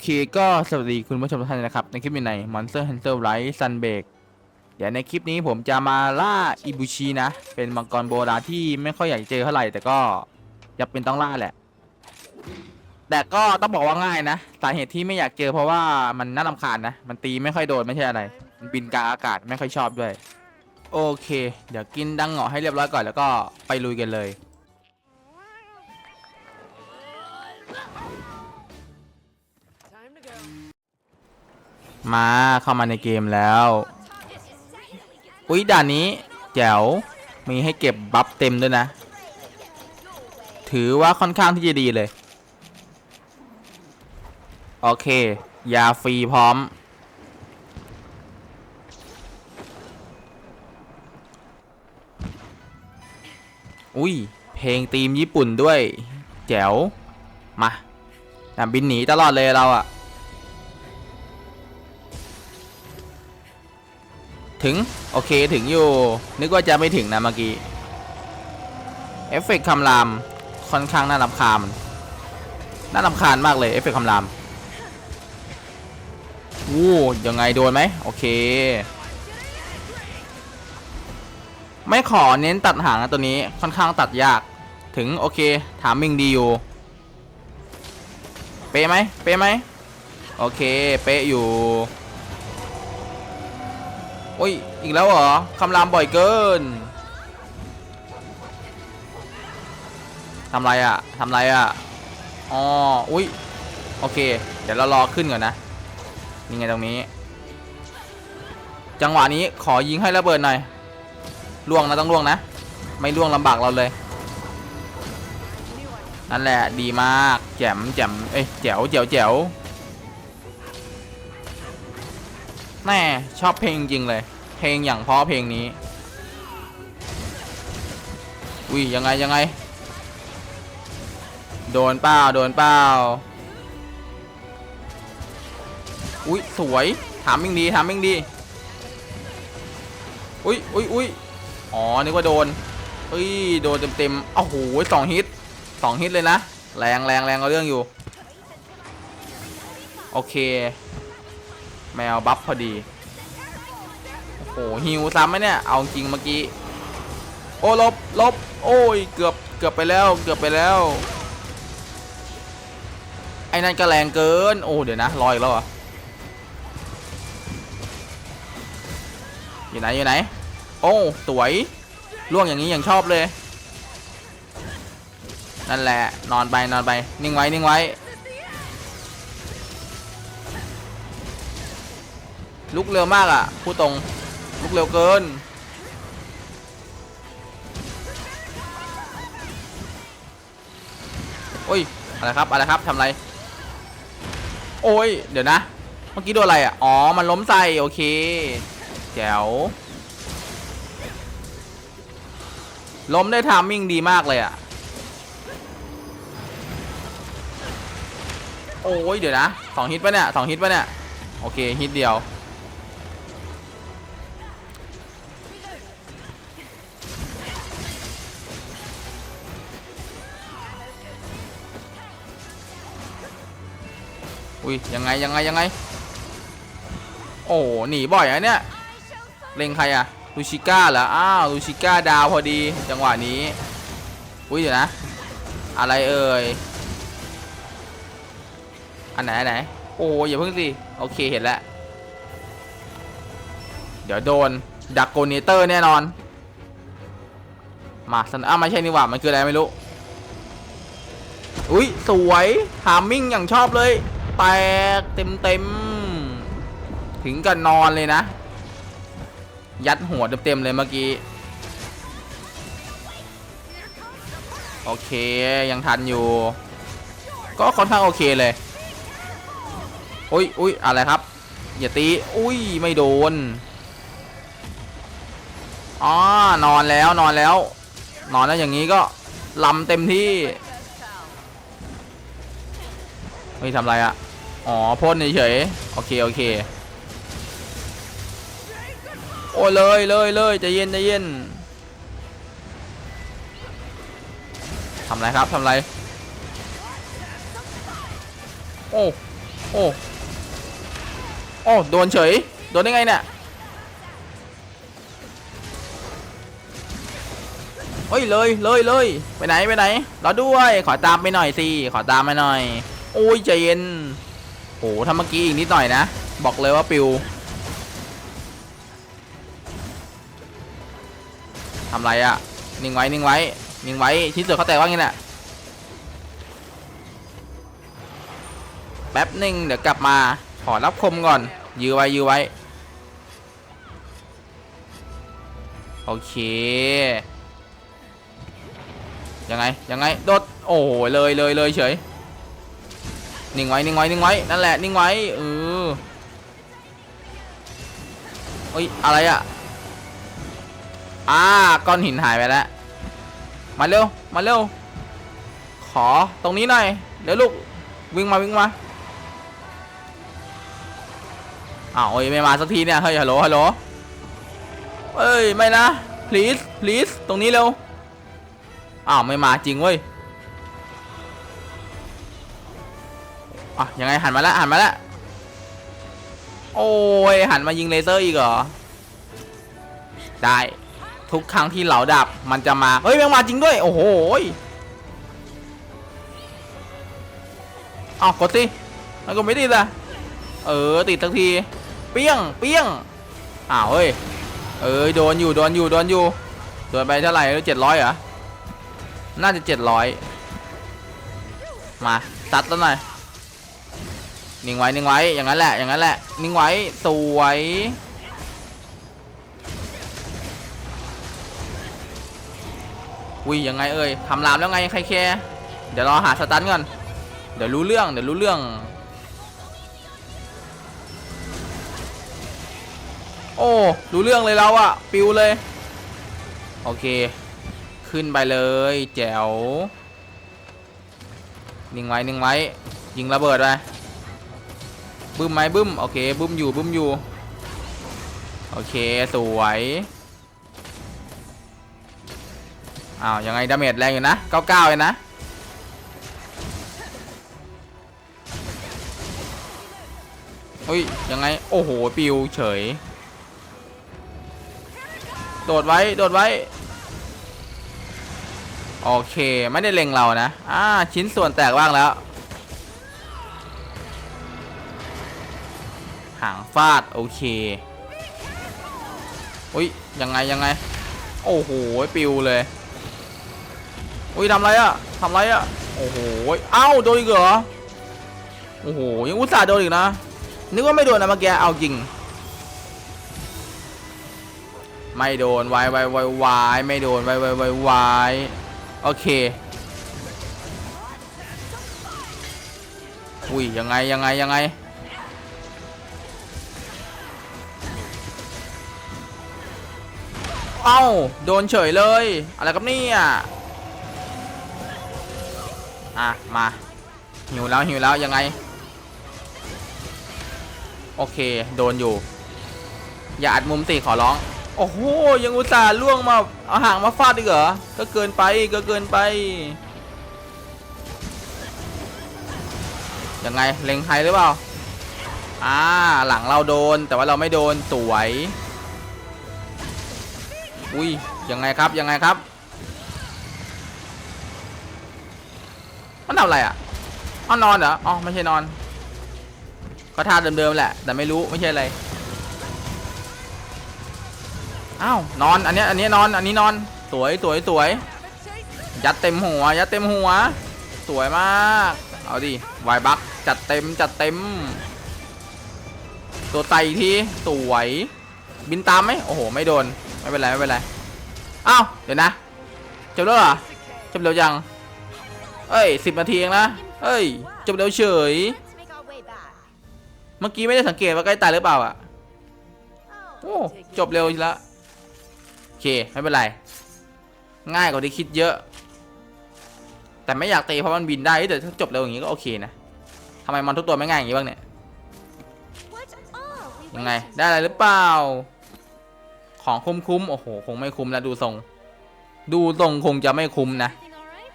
เคก็สวัสดีคุณผู้ชมทุกท่านนะครับ ในคลิปใน Monster Hunter Rise Sunbreak เดี๋ยวในคลิปนี้ผมจะมาล่าอิบุชินะ เป็นมังกรโบราที่ไม่ค่อยอยากเจอเท่าไหร่ แต่ก็ยับเป็นต้องล่าแหละ แต่ก็ต้องบอกว่าง่ายนะ สาเหตุที่ไม่อยากเจอเพราะว่ามันน่ารำคาญนะ มันตีไม่ค่อยโดนไม่ใช่อะไร มันบินกลางอากาศไม่ค่อยชอบด้วย โอเค เดี๋ยวกินดังเหงาะให้เรียบร้อยก่อนแล้วก็ไปลุยกันเลย มาเข้ามาในเกมแล้ว อุ๊ยด่านนี้แจ๋วมีให้เก็บบัฟเต็มด้วยนะ ถือว่าค่อนข้างที่จะดีเลย โอเค ยาฟรีพร้อม อุ้ย เพลงธีมญี่ปุ่นด้วย แจ๋ว มาบินหนีตลอดเลยเราอะ ถึง โอเคถึงอยู่ นึกว่าจะไม่ถึงนะเมื่อกี้ เอฟเฟกต์คำราม ค่อนข้างน่ารำคาญน่ารำคาญมากเลย เอฟเฟกต์คำรามวู้ยังไงโดนไหมโอเค ไม่ขอเน้นตัดหางนะตัวนี้ค่อนข้างตัดยาก ถึงโอเค ถามมิงดีอยู่ เป๊ะไหมเป๊ะไหมโอเค เป๊ะอยู่ โอ้ย อีกแล้วเหรอ คำรามบ่อยเกิน ทำไรอะทำไรอะอ๋อ อุ้ย โอเค เดี๋ยวเรารอขึ้นก่อนนะ นี่ไงตรงนี้ จังหวะนี้ขอยิงให้ระเบิดหน่อย ล่วงนะต้องล่วงนะ ไม่ล่วงลำบากเราเลย นั่นแหละ ดีมาก แจ่มแจ่มเอ้ย แจ๋วแจ๋วแจ๋ว แม่ชอบเพลงจริงเลย เพลงอย่างเพราะเพลงนี้อุ้ยยังไงยังไง โดนเป้าโดนเป้าอุ้ยสวยถามมิ่งดีถามมิ่งดีอุ้ยอุ้ยอุ้ยอ๋อนึกว่าโดนเฮ้ยโดนเต็มเต็มโอ้โหสองฮิตสองฮิตเลยนะแรงแรงแรงเอาเรื่องอยู่ โอเค แมวบัฟพอดี โอ้โหฮิวซ้ำไหมเนี่ย เอาจริงเมื่อกี้ โอ้ลบลบ โอ้ย เกือบเกือบไปแล้ว เกือบไปแล้ว ไอ้นั่นก็แรงเกิน โอ้เดี๋ยวนะรออีกแล้วเหรออยู่ไหนอยู่ไหน โอ้สวยล่วงอย่างนี้อย่างชอบเลย นั่นแหละนอนไปนอนไป นิ่งไว้นิ่งไว้ ลุกเร็วมากอะพูดตรงลุกเร็วเกิน โอ้ย อะไรครับ อะไรครับทำไร โอ้ย เดี๋ยวนะ เมื่อกี้โดนอะไรอะ อ๋อ มันล้มใส่ โอเค แจ๋ว ล้มได้ทามมิ่งดีมากเลยอะ โอ้ย เดี๋ยวนะสองฮิตปะเนี่ยสองฮิตปะเนี่ย โอเค ฮิตเดียว อุ้ยยังไงยังไงยังไง โอ้หนีบ่อยอะเนี่ยเล็งใครอะลูชิก้าเหรออ้าวลูชิก้าดาวพอดีจังหวะนี้อุ้ยเดี๋ยวนะ อะไรเอ่ยอันไหนอันไหนโอ้อย่าเพิ่งสิโอเคเห็นแล้วเดี๋ยวโดนดักโกเนเตอร์แน่นอน มาสันอ้าวไม่ใช่นี่หว่ามันคืออะไรไม่รู้ อุ้ยสวยทามมิ่งอย่างชอบเลย แตกเต็มเต็มถึงกับนอนเลยนะ ยัดหัวเต็มๆเลยเมื่อกี้ โอเคยังทันอยู่ ก็ค่อนข้างโอเคเลยอุ้ยอุ้ยอะไรครับ อย่าตี อุ้ยไม่โดนอ๋อนอนแล้วนอนแล้ว นอนแล้วอย่างนี้ก็ลำเต็มที่เฮ้ยทำไรอะ อ๋อพ่นเฉยๆโอเคโอเคโอ้เลยเลยเลยใจเย็นใจเย็นทำไรครับทำไรโอ้โอ้โอ้โดนเฉยโดนได้ไงเนี่ยเฮ้ยเลยเลยเลยไปไหนไปไหนรอด้วยขอตามไปหน่อยสิขอตามไปหน่อยโอ้ยใจเย็น หถ้าเมื่อกี้อีกนิดหน่อยนะ บอกเลยว่าปิวทำไรอะนิ่งไว้ นิ่งไว้ นิ่งไว้ ชิ้นส่วนเขาแตกว่าไงเนี่ยแป๊บหนึ่งเดี๋ยวกลับมา ขอรับคมก่อน ยื้อไว้ ยื้อไว้ โอเค ยังไง ยังไง โดด โอ้โหเลยเลยเลยเฉย นิ่งไว้นิ่งไว้นิ่งไว้นั่นแหละนิ่งไว้เออเฮ้ยอะไรอะอ่าก้อนหินหายไปแล้วมาเร็วมาเร็วขอตรงนี้หน่อยเดี๋ยวลูกวิ่งมาวิ่งมาอ้าวโอ้ยไม่มาสักทีเนี่ยเฮ้ยฮัลโหลฮัลโหลเอ้ยไม่นะ please please ตรงนี้เร็วอ้าวไม่มาจริงเว้ย อะยังไงหันมาแล้วหันมาแล้วโอ้ยหันมายิงเลเซอร์อีกเหรอ ได้ทุกครั้งที่เหลาดับมันจะมา เฮ้ยมันมาจริงด้วย โอ้โหอ้ากดสิมันก็ไม่ติดอะเออติดทักที เปี้ยงเปี้ยงอ้าวเฮ้ยเอ้ยโดนอยู่โดนอยู่โดนอยู่โดนไปเท่าไหร่เจ็ดร้อยเหรอ น่าจะเจ็ดร้อยมาตัดแล้วหน่อย นิ่งไว้นิ่งไว้อย่างนั้นแหละอย่างนั้นแหละนิ่งไว้สวยอุ้ยยังไงเอ่ยทำรามแล้วไงใครแคร์เดี๋ยวรอหาสตันก่อนเดี๋ยวรู้เรื่องเดี๋ยวรู้เรื่อง โอ้รู้เรื่องเลยเราอะปิวเลย โอเค ขึ้นไปเลยแจ๋วนิ่งไว้นิ่งไว้ยิงระเบิดไป บึ้มไหมบึ้มโอเคบึ้มอยู่บึ้มอยู่ โอเคสวยอ้าวยังไงดาเมจแรงอยู่นะ99เลยนะเฮ้ยยังไงโอ้โหปิวเฉย โดดไว้โดดไว้โอเคไม่ได้เล็งเรานะอ่าชิ้นส่วนแตกบ้างแล้ว หางฟาด โอเคอุ้ยยังไงยังไง โอ้โหปิวเลยอุ้ยทำไรอะทำไรอะโอ้โหเอ้าโดนอีกเหรอโอ้โหยังอุตส่าห์โดนอีกนะนึกว่าไม่โดนนะเมื่อกี้เอาจริง ไม่โดนวายวายวายวายไม่โดนวายวายวายวายโอเคอุ้ยยังไงยังไงยังไง เอ้า โดนเฉยเลย อะไรกับเนี่อะอะ มา หิวแล้วหิวแล้วยังไง โอเค โดนอยู่ อย่าอัดมุมสิขอร้อง โอ้โห ยังอุตส่าห์ล่วงมาเอาห่างมาฟาดอีกเหรอ ก็เกินไปก็เกินไป ยังไง เล็งใครหรือเปล่า อ่า หลังเราโดนแต่ว่าเราไม่โดนสวย อุ้ยยังไงครับยังไงครับ มันทำอะไรอะอ๋อนอนเหรออ๋อไม่ใช่นอนก็ท่าเดิมๆแหละ แต่ไม่รู้ไม่ใช่อะไรอ้าวนอนอันนี้อันนี้นอนอันนี้นอน สวยสวยสวยยัดเต็มหัวยัดเต็มหัว สวยมาก เอาดิวายบักจัดเต็มจัดเต็ม ตัวไตอีกทีสวย บินตามไหมโอ้โห ไม่โดน ไม่เป็นไรไม่เป็นไรอ้าวเดี๋ยวนะจบแล้วเหรอจบเร็วยังเอ้ยสิบนาทีเองนะเอ้ยจบเร็วเฉยเมื่อกี้ไม่ได้สังเกตว่าใกล้ตายหรือเปล่าอะโอ้จบเร็วแล้วโอเคไม่เป็นไร ง่ายกว่าที่คิดเยอะ แต่ไม่อยากตีเพราะมันบินได้เอ้ยแต่ถ้าจบเร็วอย่างนี้ก็โอเคนะทำไมมันทุกตัวไม่ง่ายอย่างนี้บ้างเนี่ยยังไงได้อะไรหรือเปล่า ของคุ้มคุ้มๆโอ้โห คงไม่คุ้มแล้วดูทรง ดูทรงคงจะไม่คุ้มนะ Everything all right?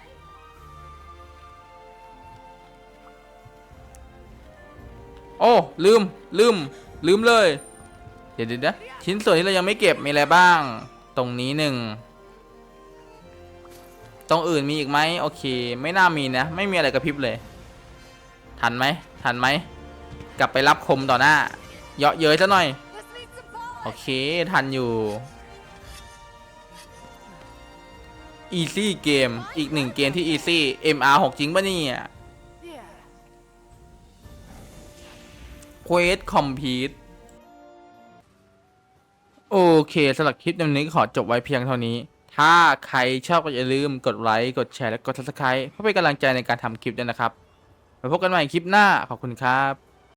โโอ้ ลืม ลืม ลืมเลยเดี๋ยวเดี๋ยวเดี๋ยวชิ้นส่วนที่เรายังไม่เก็บมีอะไรบ้าง ตรงนี้หนึ่ง ตรงอื่นมีอีกไหมโอเค ไม่น่ามีนะ ไม่มีอะไรกระพริบเลย ทันไหม ทันไหม กลับไปรับคมต่อหน้า เยาะเย้ยซะหน่อย Let's meet some โอเค ทันอยู่ Easy เกมอีกหนึ่งเกมที่ Easy MR 6จริงปะเนี่ย Yeah. Quest Complete โอเคสำหรับคลิปในวันนี้ขอจบไว้เพียงเท่านี้ ถ้าใครชอบก็อย่าลืมกดไลค์ กดแชร์ และกด subscribe เพื่อเป็นกำลังใจในการทำคลิปด้วยนะครับไว้พบกันใหม่คลิปหน้า ขอบคุณครับ